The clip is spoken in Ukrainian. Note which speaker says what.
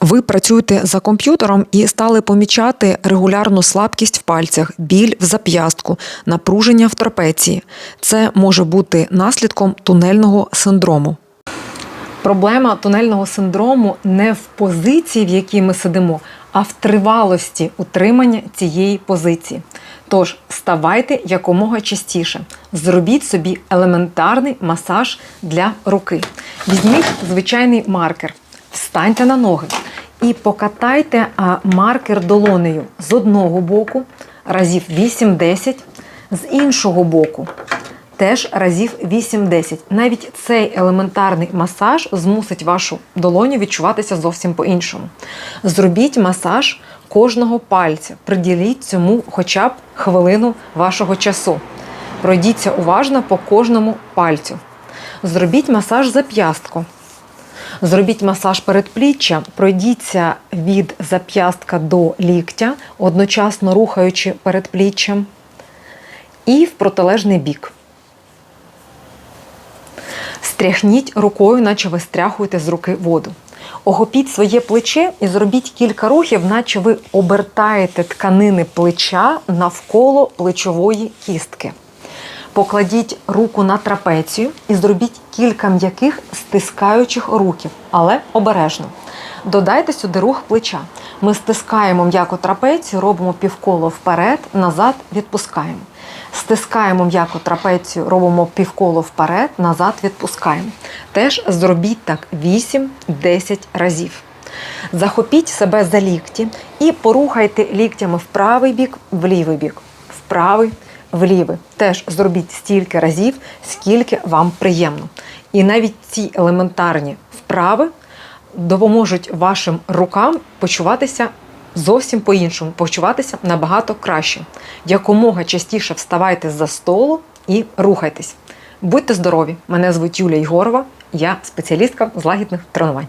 Speaker 1: Ви працюєте за комп'ютером і стали помічати регулярну слабкість в пальцях, біль в зап'ястку, напруження в трапеції. Це може бути наслідком тунельного синдрому. Проблема тунельного синдрому не в позиції, в якій ми сидимо, а в тривалості утримання цієї позиції. Тож ставайте якомога частіше. Зробіть собі елементарний масаж для руки. Візьміть звичайний маркер, встаньте на ноги і покатайте маркер долонею з одного боку разів 8-10, з іншого боку теж разів 8-10. Навіть цей елементарний масаж змусить вашу долоню відчуватися зовсім по-іншому. Зробіть масаж кожного пальця, приділіть цьому хоча б хвилину вашого часу. Пройдіться уважно по кожному пальцю. Зробіть масаж зап'ястку. Зробіть масаж передпліччя, пройдіться від зап'ястка до ліктя, одночасно рухаючи передпліччям, і в протилежний бік. Стряхніть рукою, наче ви стряхуєте з руки воду. Охопіть своє плече і зробіть кілька рухів, наче ви обертаєте тканини плеча навколо плечової кістки. Покладіть руку на трапецію і зробіть кілька м'яких стискаючих рухів, але обережно. Додайте сюди рух плеча. Ми стискаємо м'яко трапецію, робимо півколо вперед, назад, відпускаємо. Стискаємо м'яко трапецію, робимо півколо вперед, назад, відпускаємо. Теж зробіть так 8-10 разів. Захопіть себе за лікті і порухайте ліктями в правий бік, в лівий бік, в правий, в лівий. Теж зробіть стільки разів, скільки вам приємно. І навіть ці елементарні вправи допоможуть вашим рукам почуватися зовсім по-іншому, почуватися набагато краще. Якомога частіше вставайте за столу і рухайтесь. Будьте здорові! Мене звуть Юлія Єгорова, я спеціалістка з лагідних тренувань.